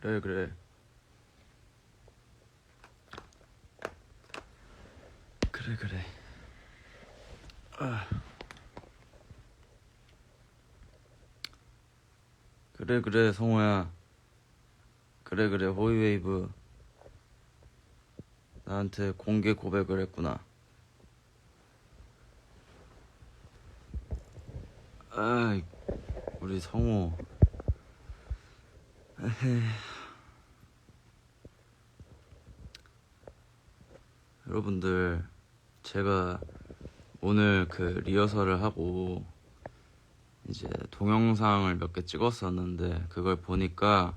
그래 그래. 그래 그래. 아. 그래 그래 성호야. 그래 그래 호이웨이브. 나한테 공개 고백을 했구나. 아이 우리 성호 에헤. 여러분들 제가 오늘 그 리허설을 하고 이제 동영상을 몇 개 찍었었는데 그걸 보니까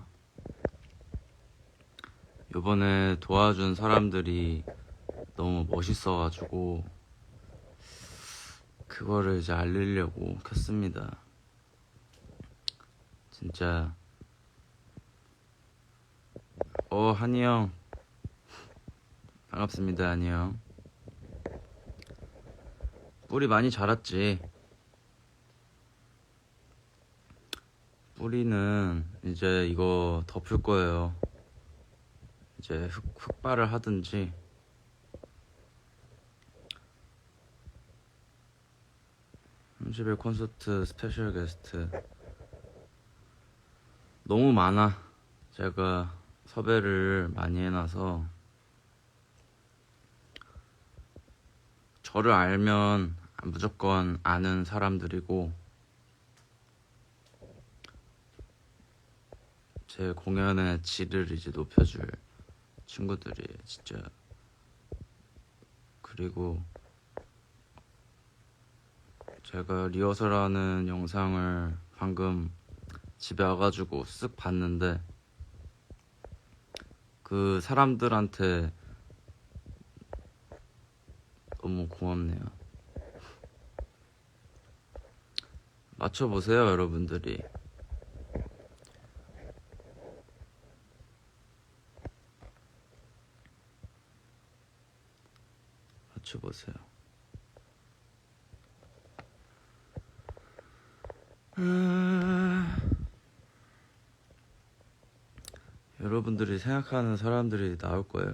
요번에 도와준 사람들이 너무 멋있어가지고 그거를 이제 알리려고 켰습니다. 진짜 어 한이 형 반갑습니다 형. 뿌리 많이 자랐지? 뿌리는 이제 이거 덮을 거예요. 이제 흑, 흑발을 하든지. 삼십일 콘서트 스페셜 게스트. 너무 많아. 제가 섭외를 많이 해놔서 저를 알면 무조건 아는 사람들이고 제 공연의 질을 이제 높여줄 친구들이에요 진짜 그리고 제가 리허설하는 영상을 방금 집에 와가지고 쓱 봤는데 그 사람들한테 너무 고맙네요. 맞춰보세요, 여러분들이. 맞춰보세요. 아... 여러분들이 생각하는 사람들이 나올 거예요.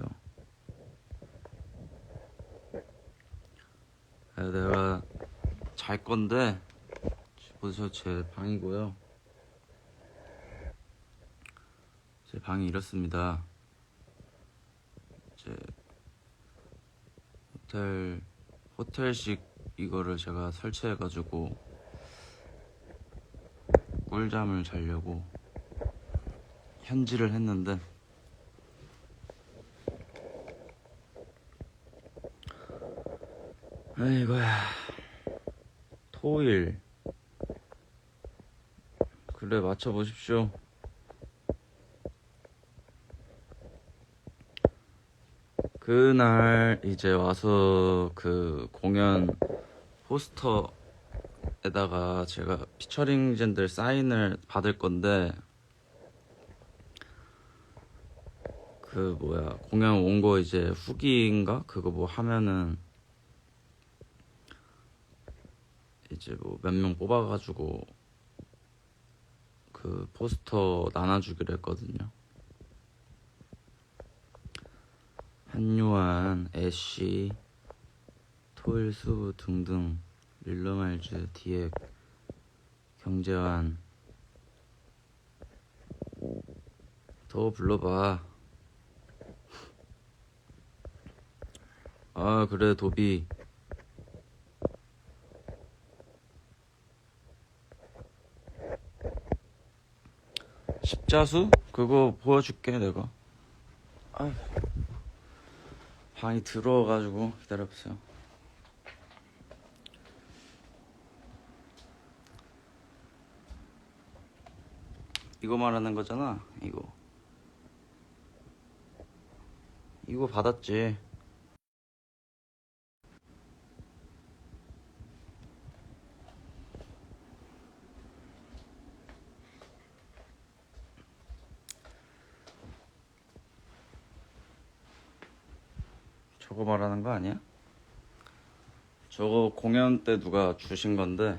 네, 내가 잘 건데 보세요 제 방이고요. 제 방이 이렇습니다. 제 호텔 호텔식 이거를 제가 설치해 가지고 꿀잠을 자려고 현질을 했는데 아이고야. 토일. 그래 맞춰보십시오. 그날 이제 와서 그 공연 포스터에다가 제가 피처링진들 사인을 받을 건데 그 뭐야 공연 온 거 이제 후기인가? 그거 뭐 하면은 이제 뭐 몇 명 뽑아가지고 그 포스터 나눠주기로 했거든요. 한요한, 애쉬, 토일 수 등등 릴러말즈, 디엑, 경제완 더 불러봐. 아 그래 도비 십자수? 그거 보여줄게 내가. 아휴. 방이 더러워가지고 기다려보세요. 이거 말하는 거잖아 이거. 이거 받았지 저거 말하는 거 아니야? 저거 공연 때 누가 주신 건데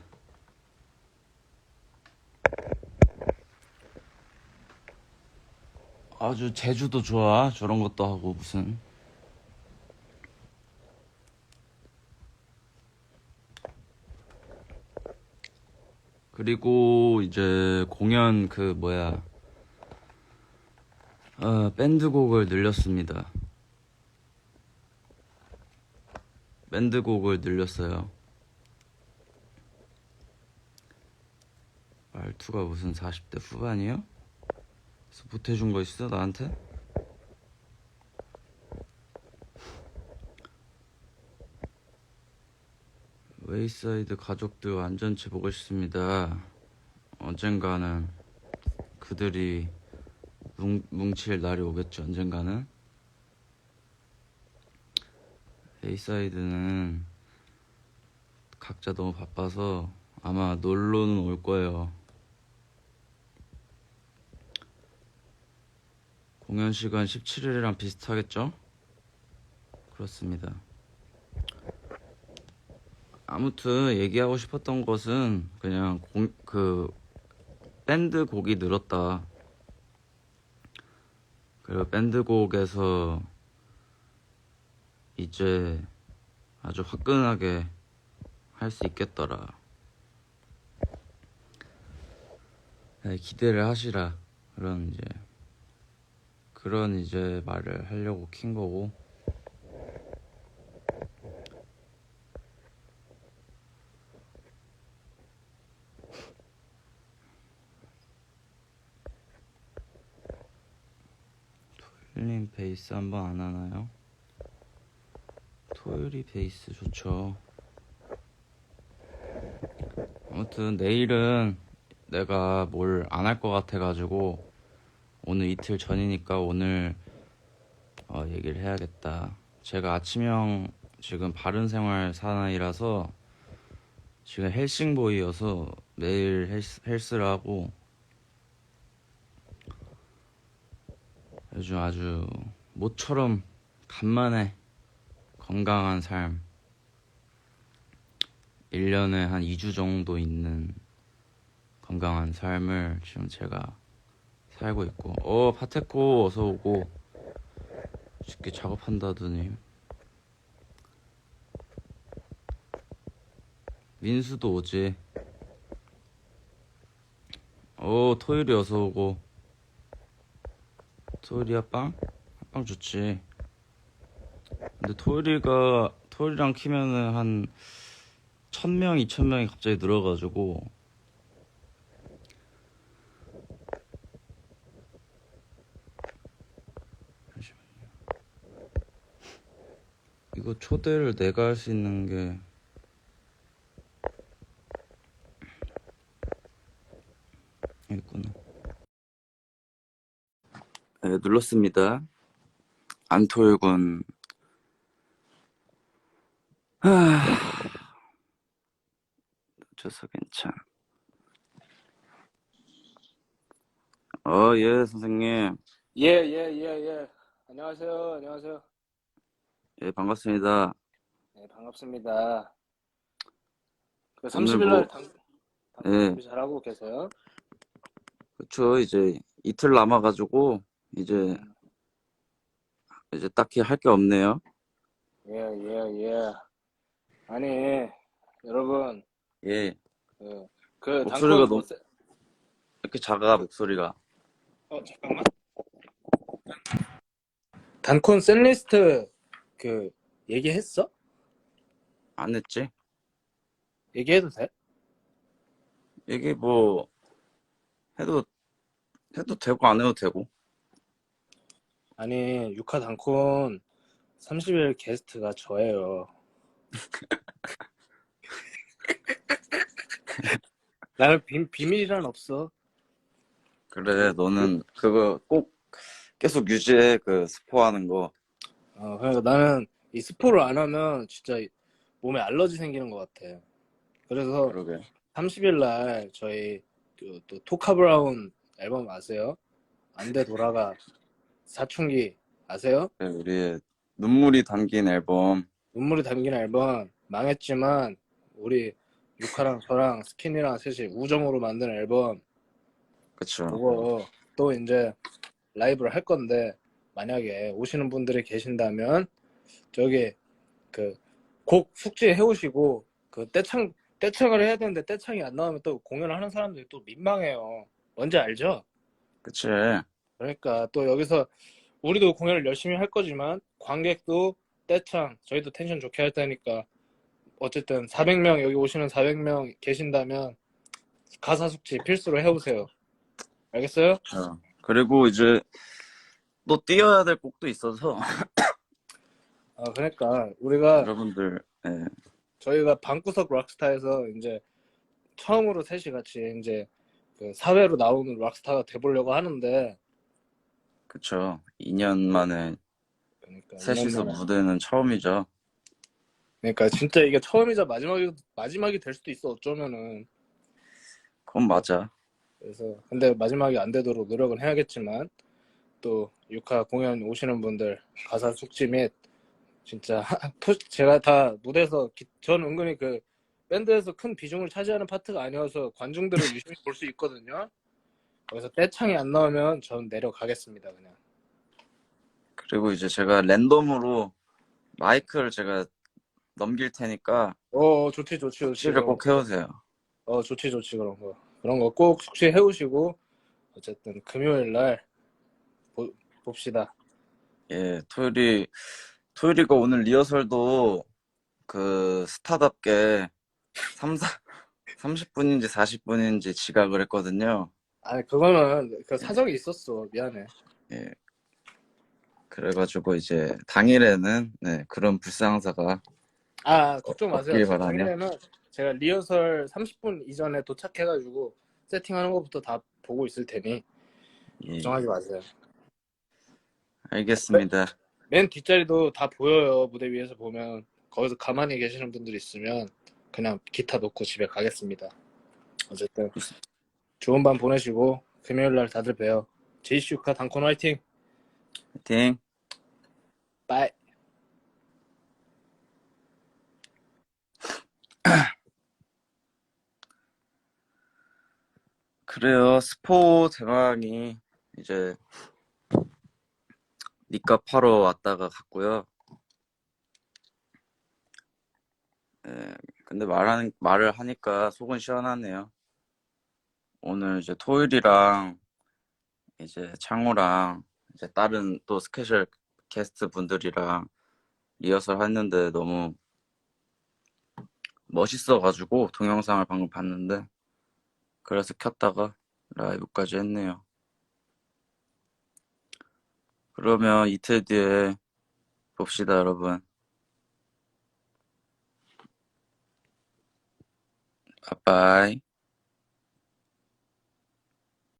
아주 제주도 좋아. 저런 것도 하고 무슨. 그리고 이제 공연 그 뭐야 어, 밴드곡을 늘렸습니다. 밴드곡을 늘렸어요. 말투가 무슨 40대 후반이요? 그래서 보태준 거 있어 나한테? 웨이사이드 가족들 완전체 보고 싶습니다. 언젠가는 그들이 뭉, 뭉칠 날이 오겠죠. 언젠가는. 웨이사이드는 각자 너무 바빠서 아마 놀러는 올 거예요. 공연 시간 17일이랑 비슷하겠죠? 그렇습니다. 아무튼 얘기하고 싶었던 것은 그냥 공, 그 밴드 곡이 늘었다. 그리고 밴드 곡에서 이제 아주 화끈하게 할 수 있겠더라. 네, 기대를 하시라. 그런 이제 그런 이제 말을 하려고 킨 거고. 토요일님 베이스 한번 안 하나요? 토요일이 베이스 좋죠. 아무튼 내일은 내가 뭘 안 할 것 같아가지고 오늘 이틀 전이니까 오늘 어, 얘기를 해야겠다. 제가 아침형 지금 바른생활 사나이라서 지금 헬싱보이여서 매일 헬스, 헬스를 하고 요즘 아주 모처럼 간만에 건강한 삶. 1년에 한 2주 정도 있는 건강한 삶을 지금 제가 살고 있고 어 파테코 어서 오고 쉽게 작업한다더니 민수도 오지. 어 토요일이 어서 오고. 토요일이야 빵? 빵 좋지 근데 토요일이가 토요일이랑 키면은 한 천명 이천 명이 갑자기 늘어가지고. 이거 초대를 내가 할 수 있는 게 있구나. 네, 눌렀습니다. 안토일군. 하... 저서 괜찮. 어, 예, 선생님. 예, 예, 예, 예. 안녕하세요. 안녕하세요. 예, 반갑습니다. 네, 반갑습니다. 그 오늘 30일 뭐- 날 당, 당 예. 준비 잘하고 계세요? 그쵸, 이제 이틀 남아가지고, 이제, 음, 이제 딱히 할 게 없네요. 예, 예, 예. 아니, 여러분, 예, 그, 그 목소리가 너무- 세- 이렇게 작아, 목소리가. 어, 잠깐만. 단콘 셀리스트 그 얘기했어? 안 했지? 얘기해도 돼? 이게 뭐, 해도, 해도 되고, 안 해도 되고. 아니, 육화 단콘 30일 게스트가 저예요. 나는 비, 비밀이란 없어. 그래, 너는 그거 꼭 계속 유지해, 그 스포하는 거. 어, 그러니까 나는 이 스포를 안 하면 진짜 몸에 알러지 생기는 것 같아. 그래서 그러게. 30일 날 저희 그, 또 토카 브라운 앨범 아세요? 안 돼 돌아가 사춘기 아세요? 네, 우리의 눈물이 담긴 앨범. 눈물이 담긴 앨범 망했지만 우리 유카랑 저랑 스키니랑 셋이 우정으로 만든 앨범 그쵸. 그거 또 이제 라이브를 할 건데 만약에 오시는 분들이 계신다면 저기 그 곡 숙지해 오시고 그 떼창 떼창을 해야 되는데 떼창이 안 나오면 또 공연을 하는 사람들이 또 민망해요. 뭔지 알죠? 그치. 그러니까 또 여기서 우리도 공연을 열심히 할 거지만 관객도 떼창 저희도 텐션 좋게 할 테니까 어쨌든 400명 여기 오시는 400명 계신다면 가사 숙지 필수로 해오세요. 알겠어요? 어. 그리고 이제 또 뛰어야 될 곡도 있어서 아 그러니까 우리가 여러분들 예. 저희가 방구석 락스타에서 이제 처음으로 셋이 같이 이제 그 사회로 나오는 락스타가 돼보려고 하는데 그쵸. 2년 만에 그러니까 셋이서 무대는 처음이죠. 그러니까 진짜 이게 처음이자 마지막이 마지막이 될 수도 있어 어쩌면은 그건 맞아. 그래서 근데 마지막이 안 되도록 노력은 해야겠지만 또 6화 공연 오시는 분들 가사 숙지 및 진짜 푸- 제가 다 무대에서 기- 전 은근히 그 밴드에서 큰 비중을 차지하는 파트가 아니어서 관중들을 유심히 볼 수 있거든요. 거기서 떼창이 안 나오면 전 내려가겠습니다 그냥. 그리고 이제 제가 랜덤으로 마이크를 제가 넘길 테니까 어 좋지 좋지 좋지. 숙지를 꼭 해오세요. 어 좋지 좋지 그런 거 그런 거 꼭 숙지해 오시고 어쨌든 금요일 날 보- 봅시다. 예, 토요일이 토요일이가 오늘 리허설도 그 스타답게 3, 4, 30분인지 40분인지 지각을 했거든요. 아니 그거는 그 사정이 있었어 미안해. 예. 그래가지고 이제 당일에는 네, 그런 불상사가 아 걱정 마세요. 없길. 당일에는 제가 리허설 30분 이전에 도착해가지고 세팅하는 것부터 다 보고 있을 테니 예, 걱정하지 마세요. 알겠습니다. 맨 뒷자리도 다 보여요 무대 위에서 보면 거기서 가만히 계시는 분들 있으면 그냥 기타 놓고 집에 가겠습니다. 어쨌든 좋은 밤 보내시고 금요일 날 다들 봬요. 제이슈카 단콘 화이팅. 파이팅. 빠이. 그래요. 스포 대망이 이제 니값 하러 왔다가 갔고요. 예, 근데 말하는 말을 하니까 속은 시원하네요. 오늘 이제 토요일이랑 이제 창호랑 이제 다른 또 스페셜 게스트 분들이랑 리허설 했는데 너무 멋있어가지고 동영상을 방금 봤는데 그래서 켰다가 라이브까지 했네요. 그러면 이틀 뒤에 봅시다, 여러분. 바이바이.